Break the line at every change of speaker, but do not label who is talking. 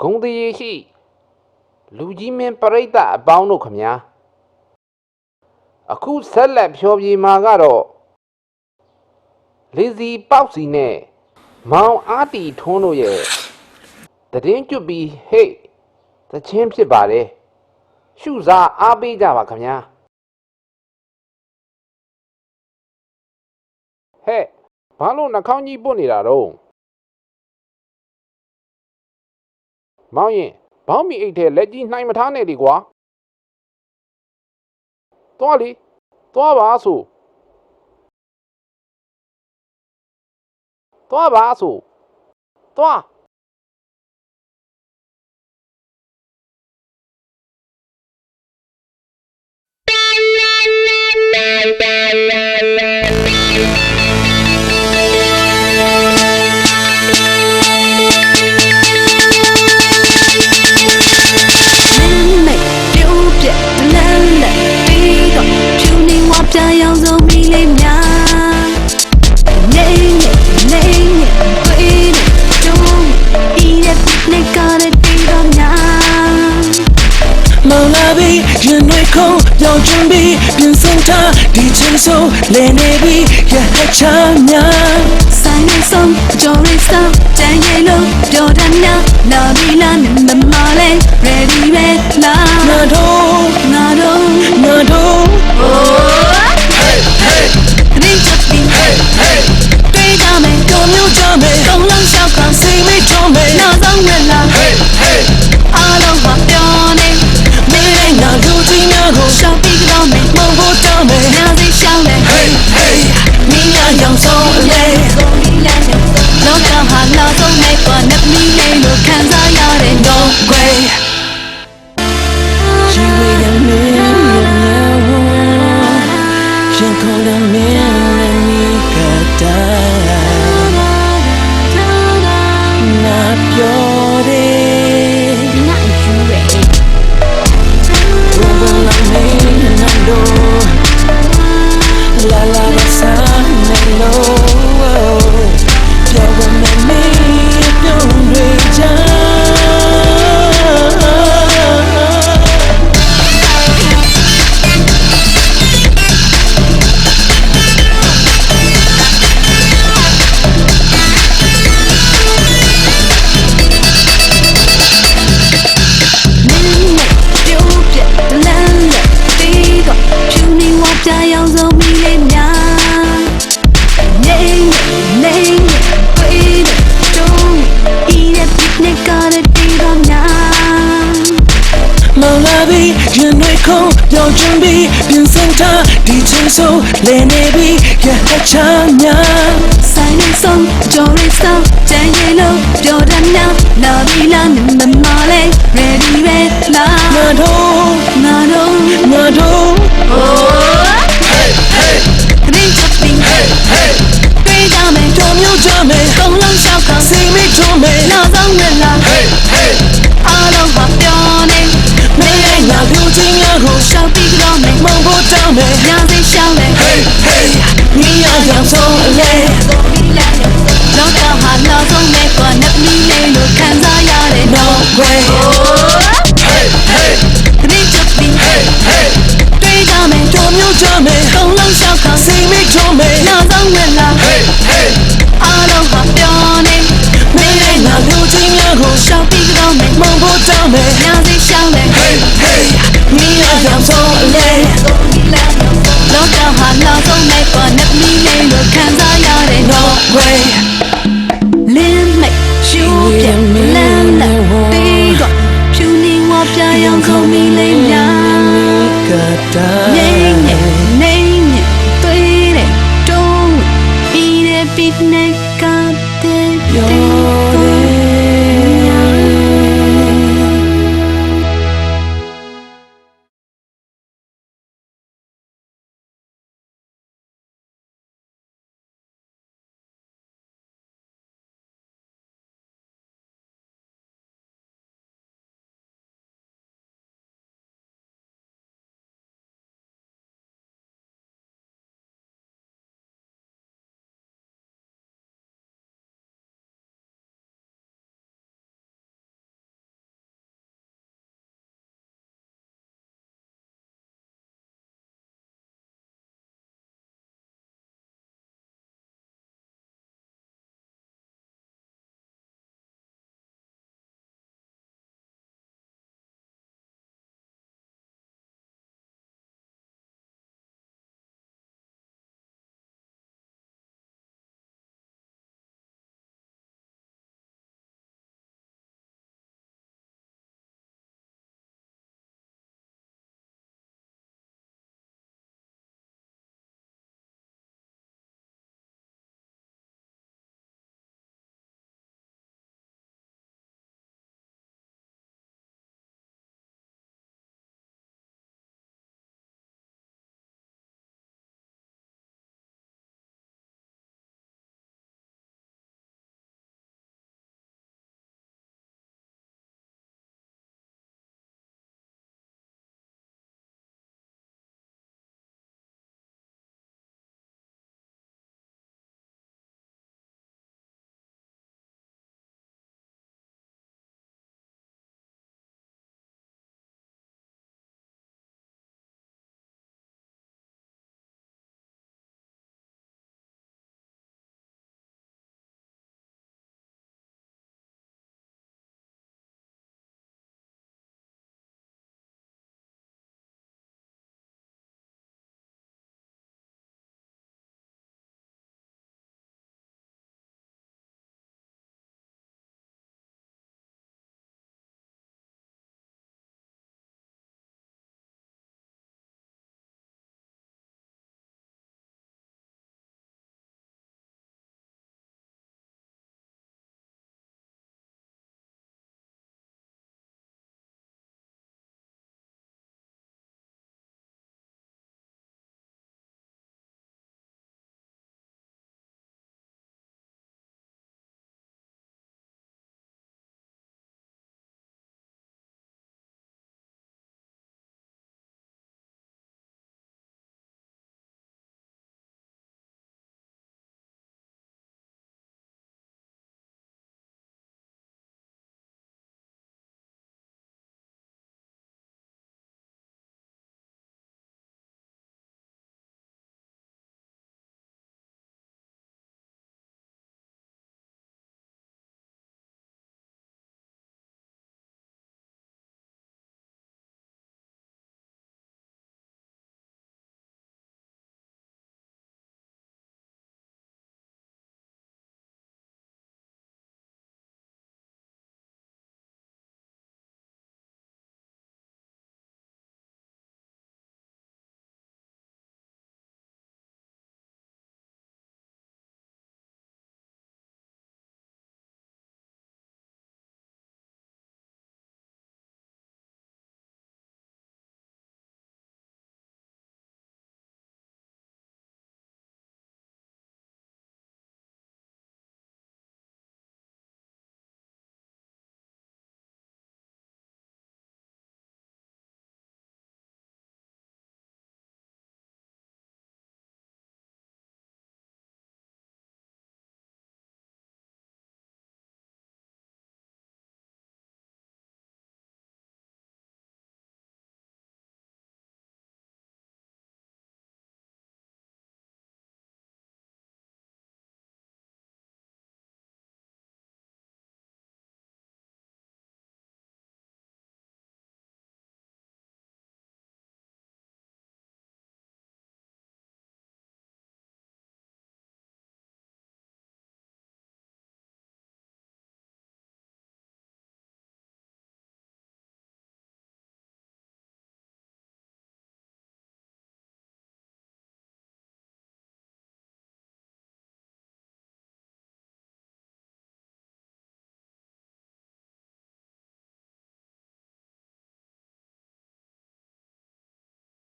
ဂုံတရေရှိလူကြီးမင်းပရိသတ်အပေါင်းတို့ခမညာအခုဆက်လက်ဖြောပြေမှာကတော့လေစီပေါက်စီနဲ့မောင်အာတီထွန်းတို့ရဲ့တည်င်းကျွတ်ပြီးဟေ့သချင်းဖြစ်ပါတယ်ရှုစားအားပေးကြပါခမညာဟဲ့ဘာလို့နှာခေါင်းကြီးပွတ်နေတာတော့ မောင်ရင်ဘောင်းမီအိတ်ထဲလက်ကြီးနှိုင်းမထားနဲ့လေကွာသွားလေသွားပါဆိုသွားပါဆိုသွား
차 뒤층소 내 내비
예찬양 사냥성 조리성 ခုံပြောင်းခြင်းပြီးပြင်ဆင်ထားဒီချ
င်းဆုံးလဲနေပြီးရ
ဟ
ချာများဆို
င်နေဆုံး
ကြော်ရစ်ဆောင်ကြံ
ရ
ည်
လို့
ပြောတတ်နာလာပြီး
လာ
မမ っ
てよ。